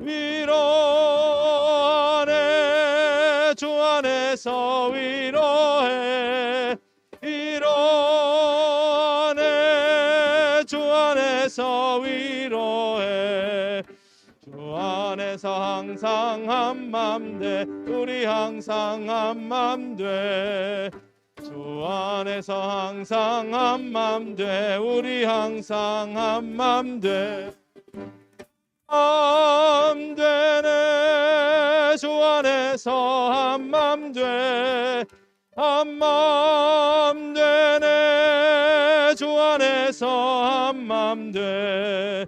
위로하네 주 안에서 위로해. 위로하네 주 안에서 위로해. 주 안에서 항상 한맘돼 우리 항상 한맘돼 주 안에서 항상 한맘돼 우리 항상 한맘돼 한 맘 되네. 주 안에서 한맘 돼. 한맘 되네. 주 안에서 한맘 돼.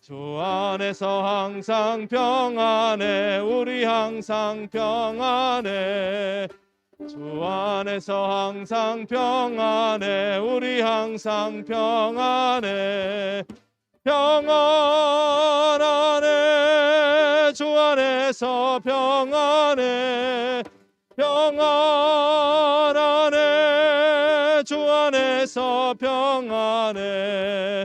주 안에서 항상 평안해. 우리 항상 평안해. 주 안에서 항상 평안해. 우리 항상 평안해 평안하네 주 안에서 평안해. 평안하네 주 안에서 평안해.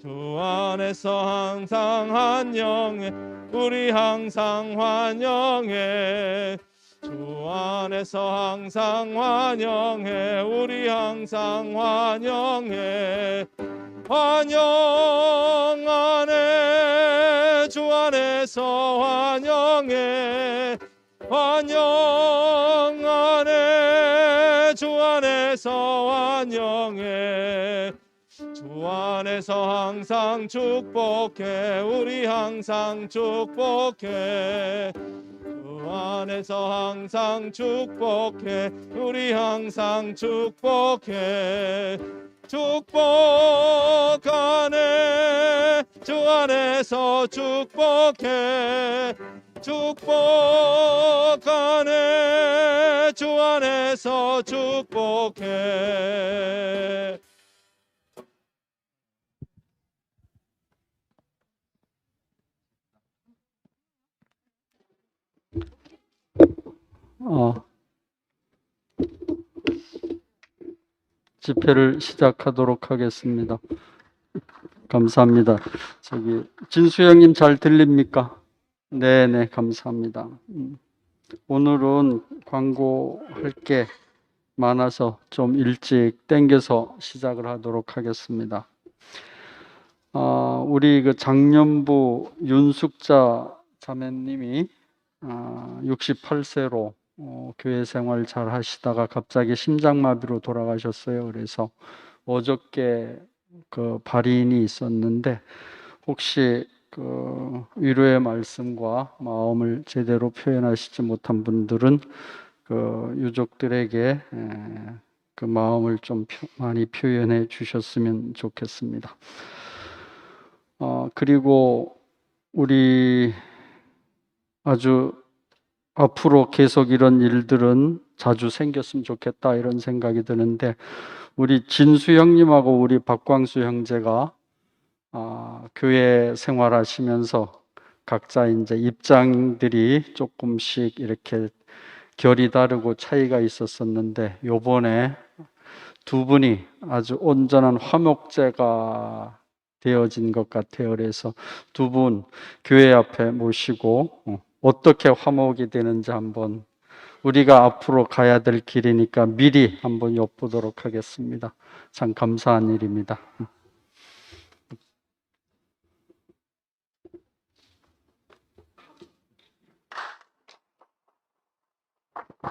주 안에서 항상 환영해. 우리 항상 환영해. 주 안에서 항상 환영해. 우리 항상 환영해 환영하네 주 안에서 환영해. 환영하네 주 안에서 환영해. 주 안에서 항상 축복해. 우리 항상 축복해. 주 안에서 항상 축복해. 우리 항상 축복해 축복하네. 주 안에서 축복해. 축복하네. 주 안에서 축복해. 어, 집회를 시작하도록 하겠습니다. 감사합니다. 저기 진수영님 잘 들립니까? 네, 네, 감사합니다. 음, 오늘은 광고할 게 많아서 좀 일찍 땡겨서 시작을 하도록 하겠습니다. 아, 우리 그 장년부 윤숙자 자매님이 아, 68세로 어, 교회 생활 잘 하시다가 갑자기 심장마비로 돌아가셨어요. 그래서 어저께 그 발인이 있었는데 혹시 그 위로의 말씀과 마음을 제대로 표현하시지 못한 분들은 그 유족들에게 에, 그 마음을 좀 표- 많이 표현해 주셨으면 좋겠습니다. 어, 그리고 우리 아주 앞으로 계속 이런 일들은 자주 생겼으면 좋겠다 이런 생각이 드는데 우리 진수 형님하고 우리 박광수 형제가 아, 교회 생활하시면서 각자 이제 입장들이 조금씩 이렇게 결이 다르고 차이가 있었었는데 요번에 두 분이 아주 온전한 화목제가 되어진 것 같아요. 그래서 두 분 교회 앞에 모시고 어, 어떻게 화목이 되는지 한번 우리가 앞으로 가야 될 길이니까 미리 한번 엿보도록 하겠습니다. 참 감사한 일입니다.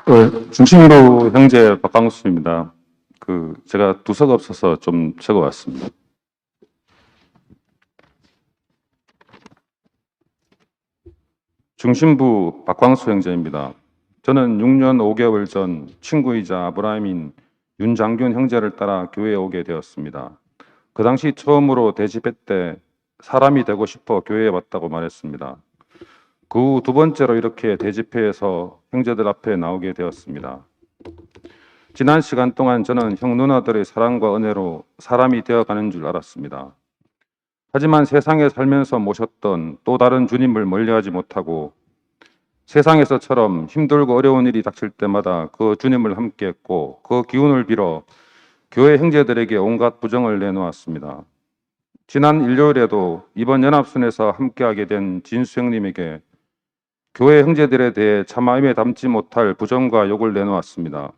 그 중심으로 형제 박광수입니다. 그 제가 두서가 없어서 좀 적어왔습니다. 중심부 박광수 형제입니다. 저는 6년 5개월 전 친구이자 아브라함인 윤장균 형제를 따라 교회에 오게 되었습니다. 그 당시 처음으로 대집회 때 사람이 되고 싶어 교회에 왔다고 말했습니다. 그 후 두 번째로 이렇게 대집회에서 형제들 앞에 나오게 되었습니다. 지난 시간 동안 저는 형 누나들의 사랑과 은혜로 사람이 되어가는 줄 알았습니다. 하지만 세상에 살면서 모셨던 또 다른 주님을 멀리하지 못하고 세상에서처럼 힘들고 어려운 일이 닥칠 때마다 그 주님을 함께했고 그 기운을 빌어 교회 형제들에게 온갖 부정을 내놓았습니다. 지난 일요일에도 이번 연합순에서 함께하게 된 진수 형님에게 교회 형제들에 대해 참 마음에 담지 못할 부정과 욕을 내놓았습니다.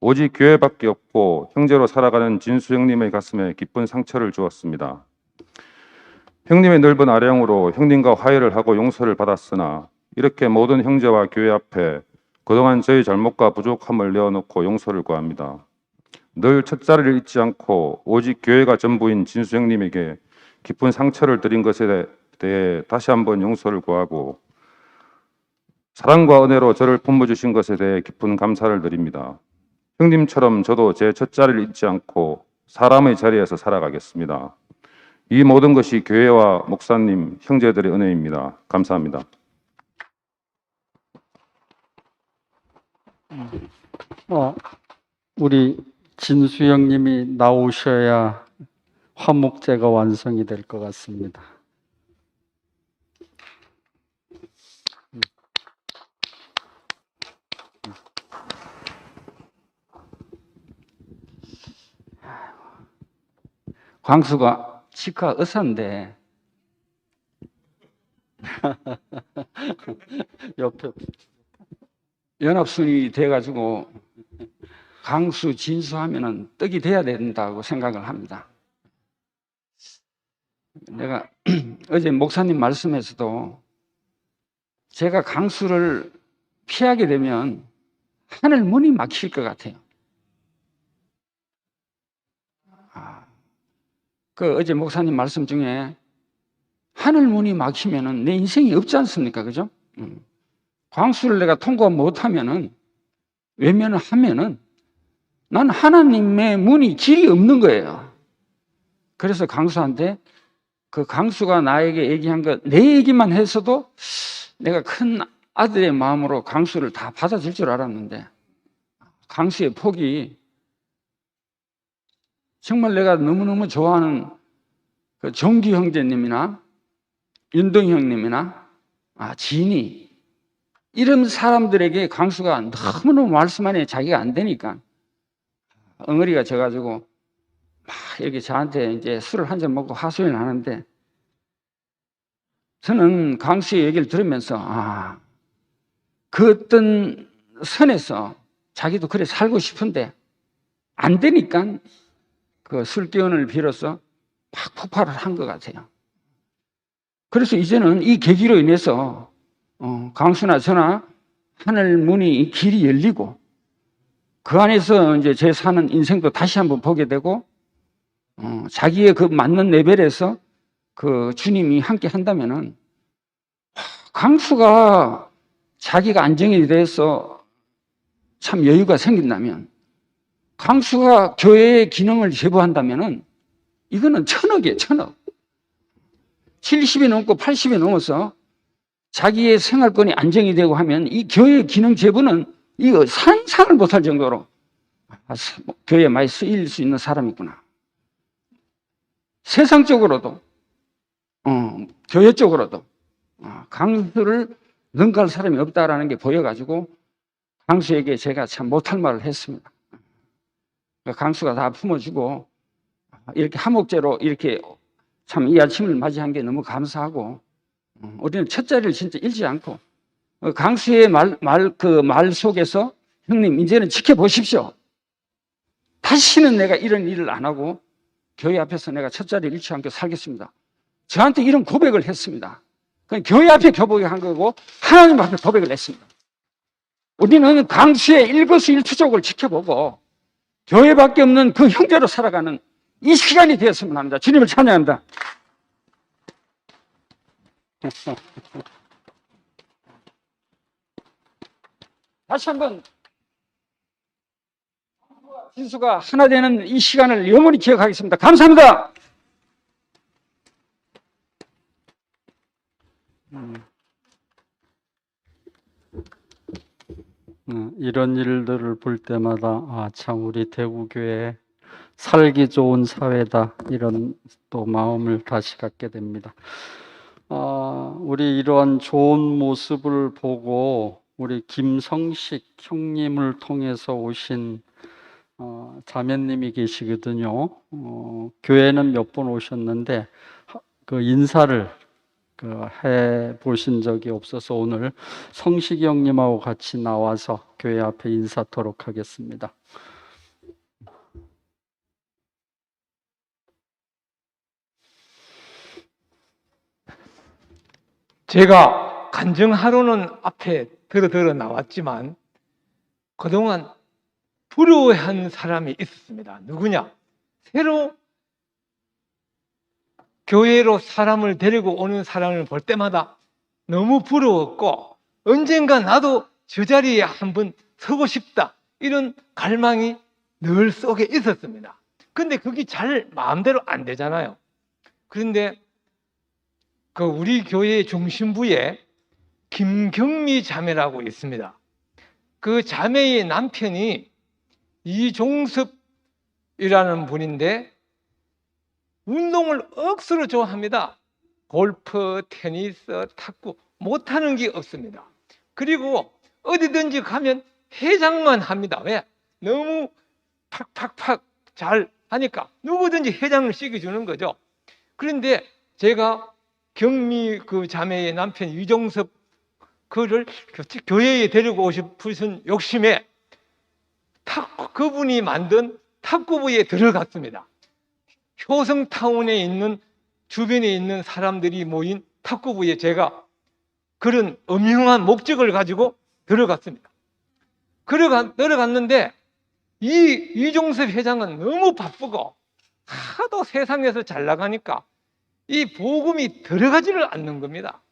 오직 교회밖에 없고 형제로 살아가는 진수 형님의 가슴에 깊은 상처를 주었습니다. 형님의 넓은 아량으로 형님과 화해를 하고 용서를 받았으나 이렇게 모든 형제와 교회 앞에 그동안 저희 잘못과 부족함을 내어놓고 용서를 구합니다. 늘 첫자리를 잊지 않고 오직 교회가 전부인 진수 형님에게 깊은 상처를 드린 것에 대해 다시 한번 용서를 구하고 사랑과 은혜로 저를 품어주신 것에 대해 깊은 감사를 드립니다. 형님처럼 저도 제 첫자리를 잊지 않고 사람의 자리에서 살아가겠습니다. 이 모든 것이 교회와 목사님, 형제들의 은혜입니다. 감사합니다. 어, 우리 진수영님이 나오셔야 화목제가 완성이 될 것 같습니다. 광수가 치과 의사인데 옆에 연합순이 돼가지고 강수 진수하면은 떡이 돼야 된다고 생각을 합니다. 내가 어제 목사님 말씀에서도 제가 강수를 피하게 되면 하늘 문이 막힐 것 같아요. 아, 그 어제 목사님 말씀 중에 하늘 문이 막히면은 내 인생이 없지 않습니까? 그죠? 음. 광수를 내가 통과 못하면은 외면을 하면은 난 하나님의 문이 길이 없는 거예요. 그래서 강수한테 그 강수가 나에게 얘기한 것 내 얘기만 했어도 내가 큰 아들의 마음으로 강수를 다 받아줄 줄 알았는데 강수의 폭이 정말 내가 너무너무 좋아하는 그 정기 형제님이나 윤동 형님이나 아, 진이 이런 사람들에게 강수가 너무너무 말씀 안에 자기가 안 되니까 엉어리가 져가지고 막 이렇게 저한테 이제 술을 한 잔 먹고 하소연을 하는데 저는 강수의 얘기를 들으면서 아, 그 어떤 선에서 자기도 그래 살고 싶은데 안 되니까 그 술기운을 빌어서 막 폭발을 한 것 같아요. 그래서 이제는 이 계기로 인해서 어, 강수나 저나 하늘 문이 길이 열리고 그 안에서 이제 제 사는 인생도 다시 한번 보게 되고 어, 자기의 그 맞는 레벨에서 그 주님이 함께 한다면은 하, 강수가 자기가 안정이 돼서 참 여유가 생긴다면 강수가 교회의 기능을 제보한다면은 이거는 천억이에요, 천억. 70이 넘고 80이 넘어서 자기의 생활권이 안정이 되고 하면 이 교회 기능 제보는 이거 상상을 못할 정도로 아, 사- 교회에 많이 쓰일 수 있는 사람이구나. 세상적으로도, 어, 교회 쪽으로도 어, 강수를 능가할 사람이 없다라는 게 보여가지고 강수에게 제가 참 못할 말을 했습니다. 그러니까 강수가 다 품어주고 이렇게 하목제로 이렇게 참 이 아침을 맞이한 게 너무 감사하고 어, 우리는 첫 자리를 진짜 잃지 않고 어, 강수의 말, 말, 그 말 속에서 형님, 이제는 지켜보십시오. 다시는 내가 이런 일을 안 하고 교회 앞에서 내가 첫 자리를 잃지 않고 살겠습니다. 저한테 이런 고백을 했습니다. 그건 교회 앞에 교복을 한 거고 하나님 앞에 고백을 했습니다. 우리는 강수의 일거수일투족을 지켜보고 교회밖에 없는 그 형제로 살아가는 이 시간이 되었으면 합니다. 주님을 찬양합니다. 다시 한번 진수가 하나 되는 이 시간을 영원히 기억하겠습니다. 감사합니다. 어, 이런 일들을 볼 때마다 아, 참 우리 대구교회 살기 좋은 사회다 이런 또 마음을 다시 갖게 됩니다. 아, 우리 이러한 좋은 모습을 보고 우리 김성식 형님을 통해서 오신 어, 자매님이 계시거든요. 어, 교회는 몇 번 오셨는데 하- 그 인사를 그 해 보신 적이 없어서 오늘 성식이 형님하고 같이 나와서 교회 앞에 인사토록 하겠습니다. 제가 간증하러는 앞에 들어 들어 나왔지만 그동안 부러워한 사람이 있었습니다. 누구냐? 새로 교회로 사람을 데리고 오는 사람을 볼 때마다 너무 부러웠고 언젠가 나도 저 자리에 한번 서고 싶다 이런 갈망이 늘 속에 있었습니다. 근데 그게 잘 마음대로 안 되잖아요. 그런데 그 우리 교회의 중심부에 김경미 자매라고 있습니다. 그 자매의 남편이 이종섭이라는 분인데 운동을 억수로 좋아합니다. 골프, 테니스, 탁구 못하는 게 없습니다. 그리고 어디든지 가면 해장만 합니다. 왜? 너무 팍팍팍 잘 하니까 누구든지 해장을 시켜주는 거죠. 그런데 제가 경미 그 자매의 남편 이종섭 그를 교회에 데리고 오신 욕심에 탁구 그분이 만든 탁구부에 들어갔습니다. 효성타운에 있는 주변에 있는 사람들이 모인 탁구부에 제가 그런 엄중한 목적을 가지고 들어갔습니다. 들어가, 들어갔는데 이 이종섭 회장은 너무 바쁘고 하도 세상에서 잘 나가니까 이 복음이 들어가지를 않는 겁니다.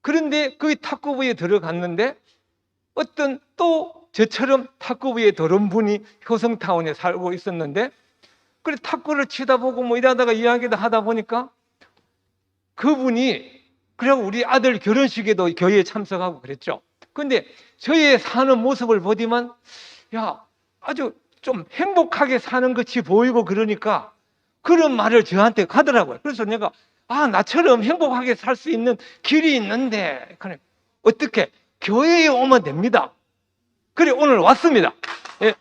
그런데 그 탁구부에 들어갔는데 어떤 또 저처럼 탁구부에 들어온 분이 효성타운에 살고 있었는데 그래 탁구를 치다 보고 뭐 이러다가 이야기도 하다 보니까 그분이 그리고 우리 아들 결혼식에도 교회에 참석하고 그랬죠. 근데 저의 사는 모습을 보디만 야 아주 좀 행복하게 사는 것이 보이고 그러니까 그런 말을 저한테 가더라고요. 그래서 내가 아 나처럼 행복하게 살 수 있는 길이 있는데 그래 어떻게 교회에 오면 됩니다. 그래 오늘 왔습니다. 예.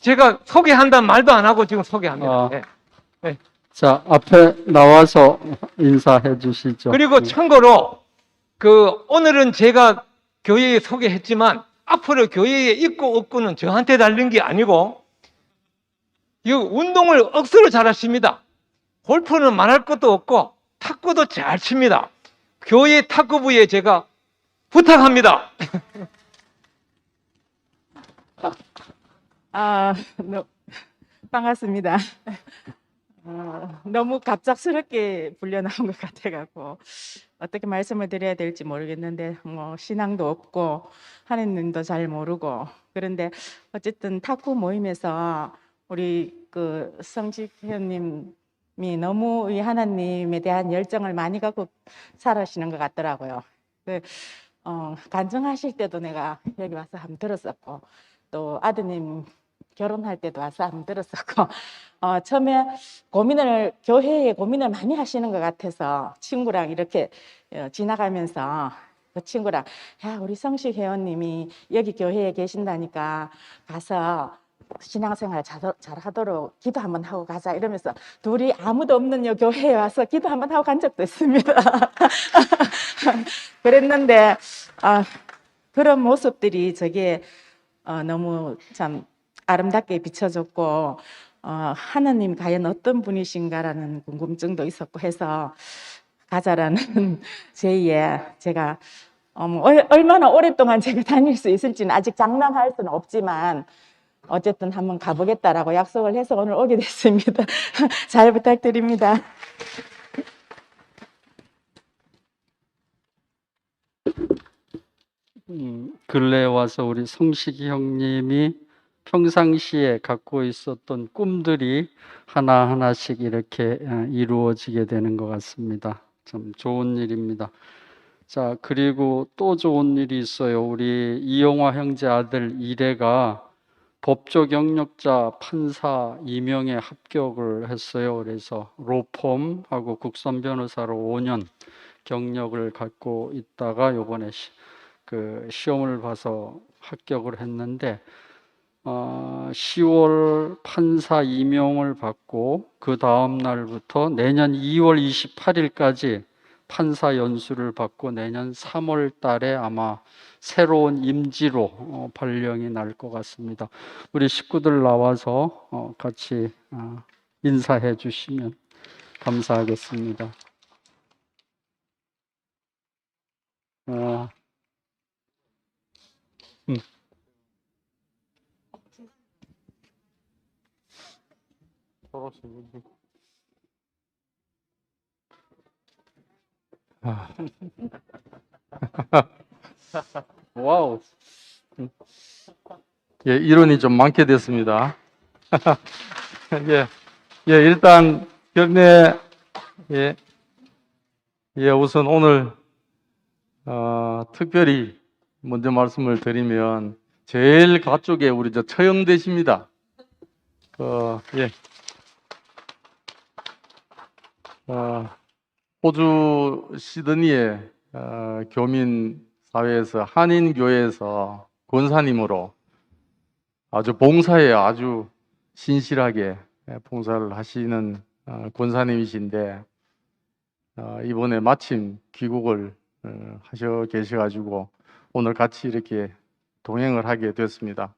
제가 소개한다는 말도 안 하고 지금 소개합니다. 아. 예. 자, 앞에 나와서 인사해 주시죠. 그리고 참고로 그 오늘은 제가 교회에 소개했지만 앞으로 교회에 있고 없고는 저한테 달린 게 아니고 이 운동을 억수로 잘하십니다. 골프는 말할 것도 없고 탁구도 잘 칩니다. 교회 탁구부에 제가 부탁합니다. 아, 너, 반갑습니다. 어, 너무 갑작스럽게 불려 나온 것 같아갖고 어떻게 말씀을 드려야 될지 모르겠는데 뭐 신앙도 없고 하느님도 잘 모르고 그런데 어쨌든 탁구 모임에서 우리 그 성직 회원님이 너무 이 하나님에 대한 열정을 많이 갖고 살아시는 것 같더라고요. 그, 어, 간증하실 때도 내가 여기 와서 한번 들었었고 또 아드님 결혼할 때도 와서 한번 들었었고 어, 처음에 고민을 교회에 고민을 많이 하시는 것 같아서 친구랑 이렇게 어, 지나가면서 그 친구랑 야 우리 성식 회원님이 여기 교회에 계신다니까 가서 신앙생활 잘, 잘 하도록 기도 한번 하고 가자 이러면서 둘이 아무도 없는 요 교회에 와서 기도 한번 하고 간 적도 있습니다. 그랬는데 아, 그런 모습들이 저게 어, 너무 참 아름답게 비춰졌고 어, 하나님 과연 어떤 분이신가라는 궁금증도 있었고 해서 가자라는 제의에 제가 얼- 얼마나 오랫동안 제가 다닐 수 있을지는 아직 장담할 수는 없지만 어쨌든 한번 가보겠다라고 약속을 해서 오늘 오게 됐습니다. 잘 부탁드립니다. 근래에 와서 우리 성식이 형님이 평상시에 갖고 있었던 꿈들이 하나하나씩 이렇게 어, 이루어지게 되는 것 같습니다. 참 좋은 일입니다. 자, 그리고 또 좋은 일이 있어요. 우리 이용화 형제 아들 이래가 법조 경력자 판사 2명에 합격을 했어요. 그래서 로펌하고 국선 변호사로 5년 경력을 갖고 있다가 요번에 시- 그 시험을 봐서 합격을 했는데 어, 10월 판사 임용을 받고 그 다음 날부터 내년 2월 28일까지 판사 연수를 받고 내년 3월 달에 아마 새로운 임지로 어, 발령이 날 것 같습니다. 우리 식구들 나와서 어, 같이 어, 인사해 주시면 감사하겠습니다. 어, 음. 와우. 예, 이론이 좀 많게 됐습니다. 예, 예, 일단 경례, 예, 예, 우선 오늘 어, 특별히 먼저 말씀을 드리면 제일 가쪽에 우리 저 처형되십니다. 어, 예, 어, 호주 시드니의 어, 교민 사회에서 한인 교회에서 권사님으로 아주 봉사에 아주 신실하게 봉사를 하시는 어, 권사님이신데 어, 이번에 마침 귀국을 어, 하셔 계셔가지고 오늘 같이 이렇게 동행을 하게 됐습니다.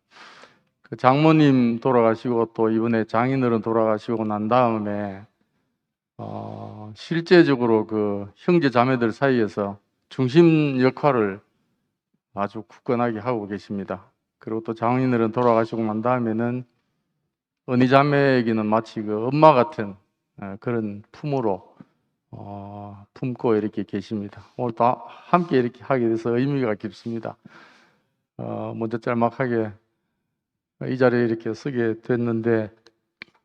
그 장모님 돌아가시고 또 이번에 장인어른 돌아가시고 난 다음에 어, 실제적으로 그 형제 자매들 사이에서 중심 역할을 아주 굳건하게 하고 계십니다. 그리고 또 장인어른 돌아가시고 난 다음에는 은희 자매에게는 마치 그 엄마 같은 어, 그런 품으로 어, 품고 이렇게 계십니다. 오늘 다 함께 이렇게 하게 돼서 의미가 깊습니다. 어, 먼저 짤막하게 이 자리에 이렇게 서게 됐는데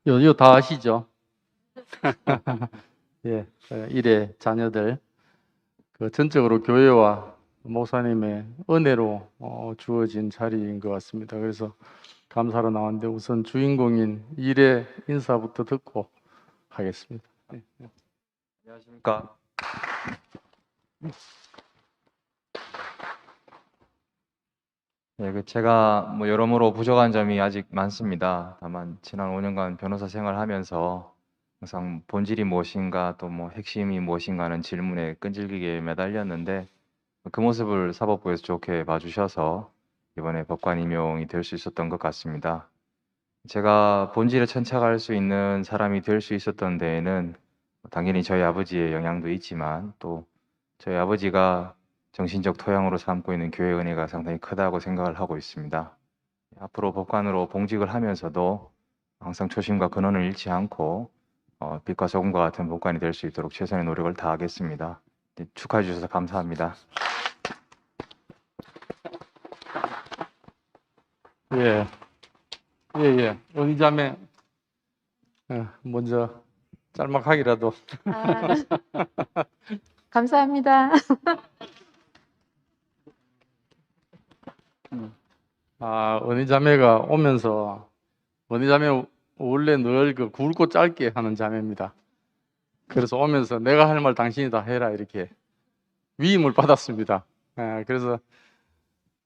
요, 이거 다 아시죠? 예, 어, 일의 자녀들 그 전적으로 교회와 목사님의 은혜로 어, 주어진 자리인 것 같습니다. 그래서 감사로 나왔는데 우선 주인공인 일의 인사부터 듣고 하겠습니다. 네. 안녕하십니까. 네, 그 제가 뭐 여러모로 부족한 점이 아직 많습니다. 다만 지난 5년간 변호사 생활하면서 항상 본질이 무엇인가 또 뭐 핵심이 무엇인가 하는 질문에 끈질기게 매달렸는데 그 모습을 사법부에서 좋게 봐주셔서 이번에 법관 임용이 될 수 있었던 것 같습니다. 제가 본질에 천착할 수 있는 사람이 될 수 있었던 데에는 당연히 저희 아버지의 영향도 있지만 또 저희 아버지가 정신적 토양으로 삼고 있는 교회 은혜가 상당히 크다고 생각을 하고 있습니다. 앞으로 법관으로 봉직을 하면서도 항상 초심과 근원을 잃지 않고 어, 빛과 소금과 같은 법관이 될 수 있도록 최선의 노력을 다하겠습니다. 네, 축하해 주셔서 감사합니다. 예, 예, 예. 은희 자매 어, 먼저 짤막하기라도 아, 감사합니다. 아, 은희 자매가 오면서 은희 자매 원래 늘 그 굵고 짧게 하는 자매입니다. 그래서 오면서 내가 할 말 당신이 다 해라 이렇게 위임을 받았습니다. 예, 그래서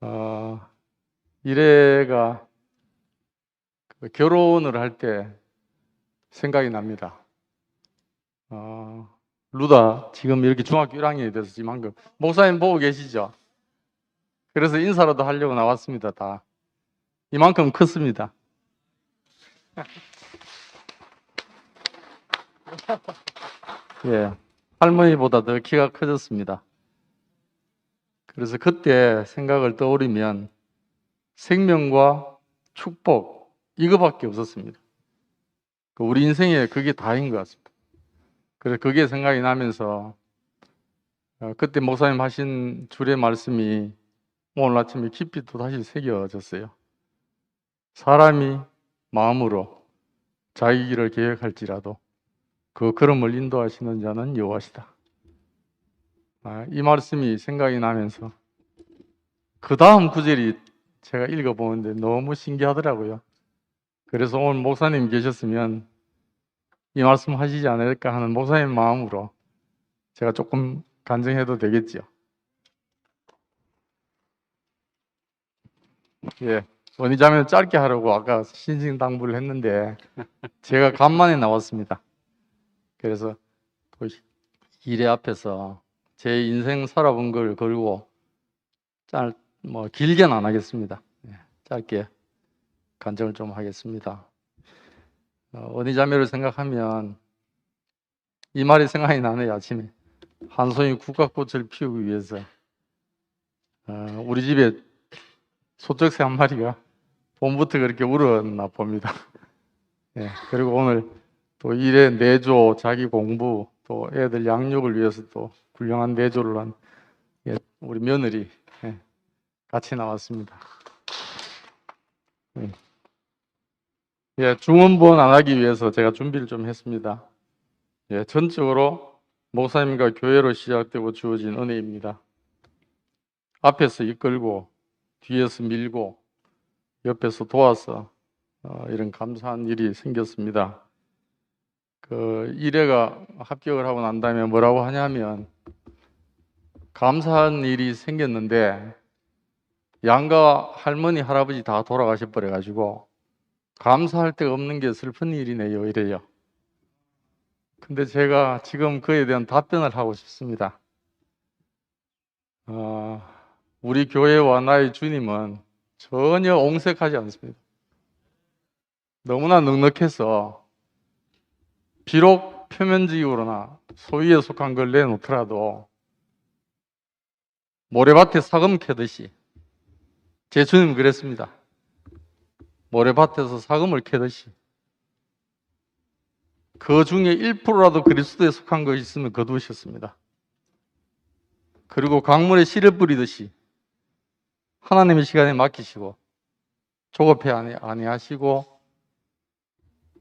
어, 이래가 그 결혼을 할 때 생각이 납니다. 어, 루다 지금 이렇게 중학교 1학년이 돼서 지금 방금 목사님 보고 계시죠? 그래서 인사라도 하려고 나왔습니다. 다 이만큼 컸습니다. 예, 할머니보다 더 키가 커졌습니다. 그래서 그때 생각을 떠올리면 생명과 축복 이거밖에 없었습니다. 그 우리 인생에 그게 다인 것 같습니다. 그래서 그게 생각이 나면서 어, 그때 목사님 하신 줄의 말씀이 오늘 아침에 깊이 또 다시 새겨졌어요. 사람이 마음으로 자기 길을 계획할지라도 그 걸음을 인도하시는 자는 여호와시다. 아, 이 말씀이 생각이 나면서 그 다음 구절이 제가 읽어보는데 너무 신기하더라고요. 그래서 오늘 목사님 계셨으면 이 말씀 하시지 않을까 하는 목사님 마음으로 제가 조금 간증해도 되겠죠. 예, 원희자매는 짧게 하라고 아까 신신당부를 했는데 제가 간만에 나왔습니다. 그래서 또 일에 앞에서 제 인생 살아본 걸 걸고 짧, 뭐 길게는 안 하겠습니다. 예, 짧게 간증을 좀 하겠습니다. 어, 원희자매를 생각하면 이 말이 생각이 나네요 아침에 한 송이 국화꽃을 피우기 위해서 어, 우리 집에 소쩍새 한 마리가 봄부터 그렇게 울었나 봅니다. 예, 그리고 오늘 또 일에 내조, 자기 공부, 또 애들 양육을 위해서 또 훌륭한 내조를 한 예, 우리 며느리 예, 같이 나왔습니다. 예. 예, 중원본 안 하기 위해서 제가 준비를 좀 했습니다. 예, 전적으로 목사님과 교회로 시작되고 주어진 은혜입니다. 앞에서 이끌고 뒤에서 밀고 옆에서 도와서 어, 이런 감사한 일이 생겼습니다. 그 일회가 합격을 하고 난 다음에 뭐라고 하냐면 감사한 일이 생겼는데 양가 할머니 할아버지 다 돌아가셔 버려 가지고 감사할 데가 없는 게 슬픈 일이네요 이래요. 근데 제가 지금 그에 대한 답변을 하고 싶습니다. 어, 우리 교회와 나의 주님은 전혀 옹색하지 않습니다. 너무나 넉넉해서 비록 표면적으로나 소위에 속한 걸 내놓더라도 모래밭에 사금 캐듯이 제 주님 그랬습니다. 모래밭에서 사금을 캐듯이 그 중에 1%라도 그리스도에 속한 것이 있으면 거두셨습니다. 그리고 강물에 씨를 뿌리듯이 하나님의 시간에 맡기시고 조급해 아니, 아니하시고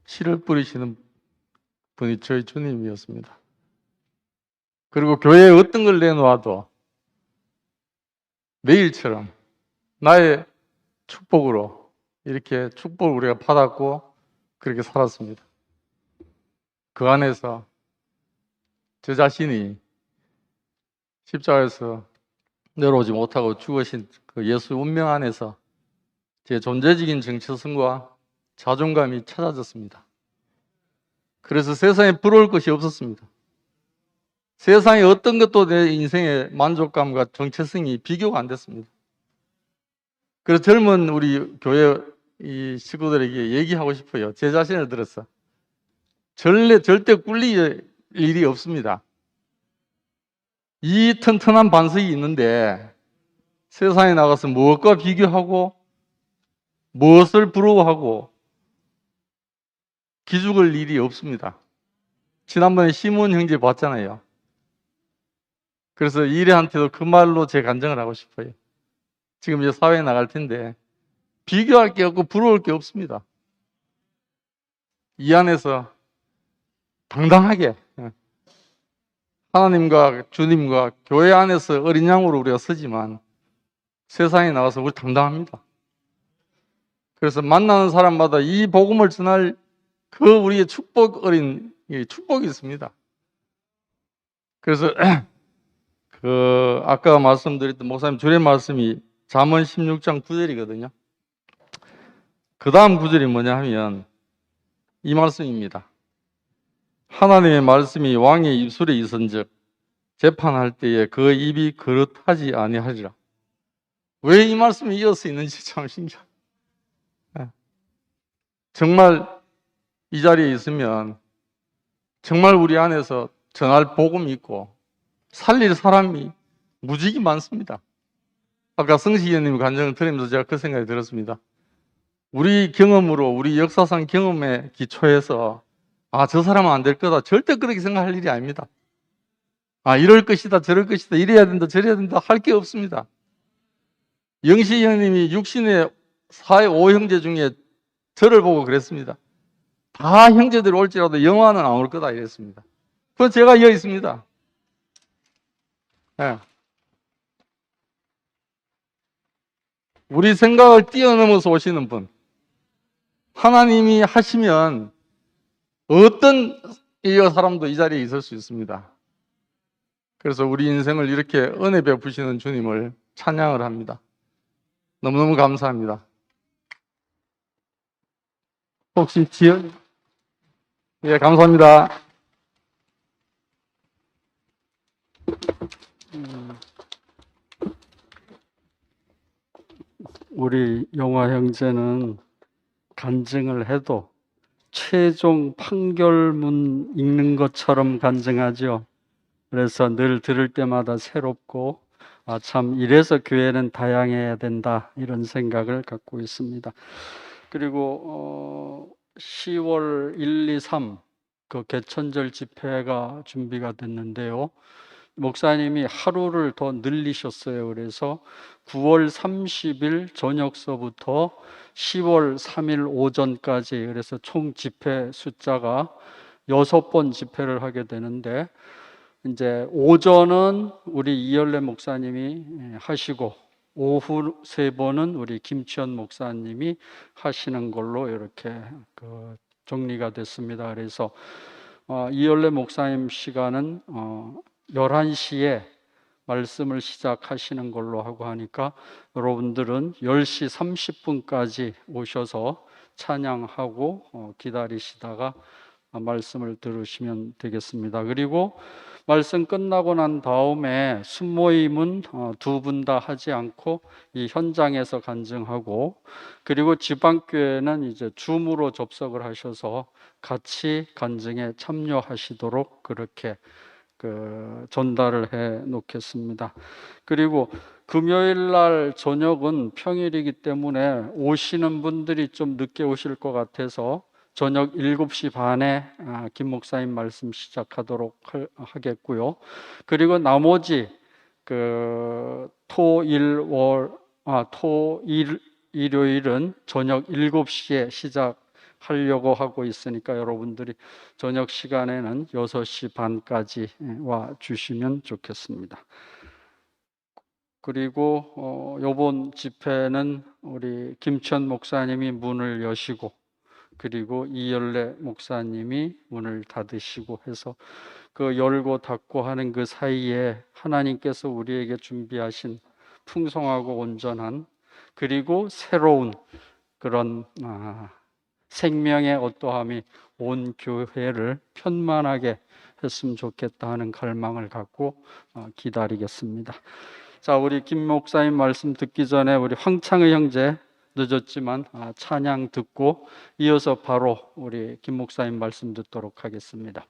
씨를 뿌리시는 분이 저희 주님이었습니다. 그리고 교회에 어떤 걸 내놓아도 내일처럼 나의 축복으로 이렇게 축복을 우리가 받았고 그렇게 살았습니다. 그 안에서 저 자신이 십자가에서 내려오지 못하고 죽으신 그 예수 운명 안에서 제 존재적인 정체성과 자존감이 찾아졌습니다. 그래서 세상에 부러울 것이 없었습니다. 세상에 어떤 것도 내 인생의 만족감과 정체성이 비교가 안 됐습니다. 그래서 젊은 우리 교회 이 식구들에게 얘기하고 싶어요. 제 자신을 들어서. 절대, 절대 꿀릴 일이 없습니다. 이 튼튼한 반석이 있는데 세상에 나가서 무엇과 비교하고 무엇을 부러워하고 기죽을 일이 없습니다. 지난번에 시몬 형제 봤잖아요. 그래서 이래한테도 그 말로 제 간증을 하고 싶어요. 지금 이제 사회에 나갈 텐데 비교할 게 없고 부러울 게 없습니다. 이 안에서 당당하게 예. 하나님과 주님과 교회 안에서 어린 양으로 우리가 서지만 세상에 나가서 우리 당당합니다. 그래서 만나는 사람마다 이 복음을 전할 그 우리의 축복 어린 축복이 있습니다. 그래서 그 아까 말씀드렸던 목사님 주례 말씀이 잠언 16장 9절이거든요. 그 다음 구절이 뭐냐 하면 이 말씀입니다. 하나님의 말씀이 왕의 입술에 있은즉 재판할 때에 그 입이 그릇하지 아니하리라. 왜 이 말씀이 이어서 있는지 참 신기해. 정말 이 자리에 있으면 정말 우리 안에서 전할 복음이 있고 살릴 사람이 무지개 많습니다. 아까 의원님 간증을 들으면서 제가 그 생각이 들었습니다. 우리 경험으로 우리 역사상 경험에 기초해서 아 저 사람은 안 될 거다 절대 그렇게 생각할 일이 아닙니다. 아 이럴 것이다 저럴 것이다 이래야 된다 저래야 된다 할 게 없습니다. 영시 형님이 육신의 사회 오형제 중에 저를 보고 그랬습니다. 다 형제들 올지라도 영화는 안 올 거다 이랬습니다. 그건 제가 이어 있습니다. 네. 우리 생각을 뛰어넘어서 오시는 분. 하나님이 하시면 어떤 이 사람도 이 자리에 있을 수 있습니다. 그래서 우리 인생을 이렇게 은혜 베푸시는 주님을 찬양을 합니다. 너무너무 감사합니다. 혹시 지연? 예, 감사합니다. 우리 영화 형제는 간증을 해도 최종 판결문 읽는 것처럼 간증하죠. 그래서 늘 들을 때마다 새롭고 아, 참 이래서 교회는 다양해야 된다 이런 생각을 갖고 있습니다. 그리고 어, 10월 1, 2, 3 그 개천절 집회가 준비가 됐는데요. 목사님이 하루를 더 늘리셨어요. 그래서 9월 30일 저녁서부터 10월 3일 오전까지 그래서 총 집회 숫자가 여섯 번 집회를 하게 되는데 이제 오전은 우리 이열래 목사님이 예, 하시고 오후 세 번은 우리 김치현 목사님이 하시는 걸로 이렇게 그 정리가 됐습니다. 그래서 어, 이열래 목사님 시간은 어, 11시에 말씀을 시작하시는 걸로 하고 하니까 여러분들은 10시 30분까지 오셔서 찬양하고 어, 기다리시다가 말씀을 들으시면 되겠습니다. 그리고 말씀 끝나고 난 다음에 순모임은 어, 두분 다 하지 않고 이 현장에서 간증하고 그리고 지방교회는 이제 줌으로 접속을 하셔서 같이 간증에 참여하시도록 그렇게 그 전달을 해 놓겠습니다. 그리고 금요일 날 저녁은 평일이기 때문에 오시는 분들이 좀 늦게 오실 것 같아서 저녁 7시 반에 아, 김 목사님 말씀 시작하도록 할- 하겠고요. 그리고 나머지 그 토 일 월 아, 토 일 일요일은 저녁 7시에 시작 하려고 하고 있으니까 여러분들이 저녁 시간에는 6시 반까지 와 주시면 좋겠습니다. 그리고 어, 요번 집회는 우리 김천 목사님이 문을 여시고 그리고 이열래 목사님이 문을 닫으시고 해서 그 열고 닫고 하는 그 사이에 하나님께서 우리에게 준비하신 풍성하고 온전한 그리고 새로운 그런 아, 생명의 어떠함이 온 교회를 편만하게 했으면 좋겠다 하는 갈망을 갖고 어, 기다리겠습니다. 자, 우리 김 목사님 말씀 듣기 전에 우리 황창의 형제 늦었지만 아, 찬양 듣고 이어서 바로 우리 김 목사님 말씀 듣도록 하겠습니다.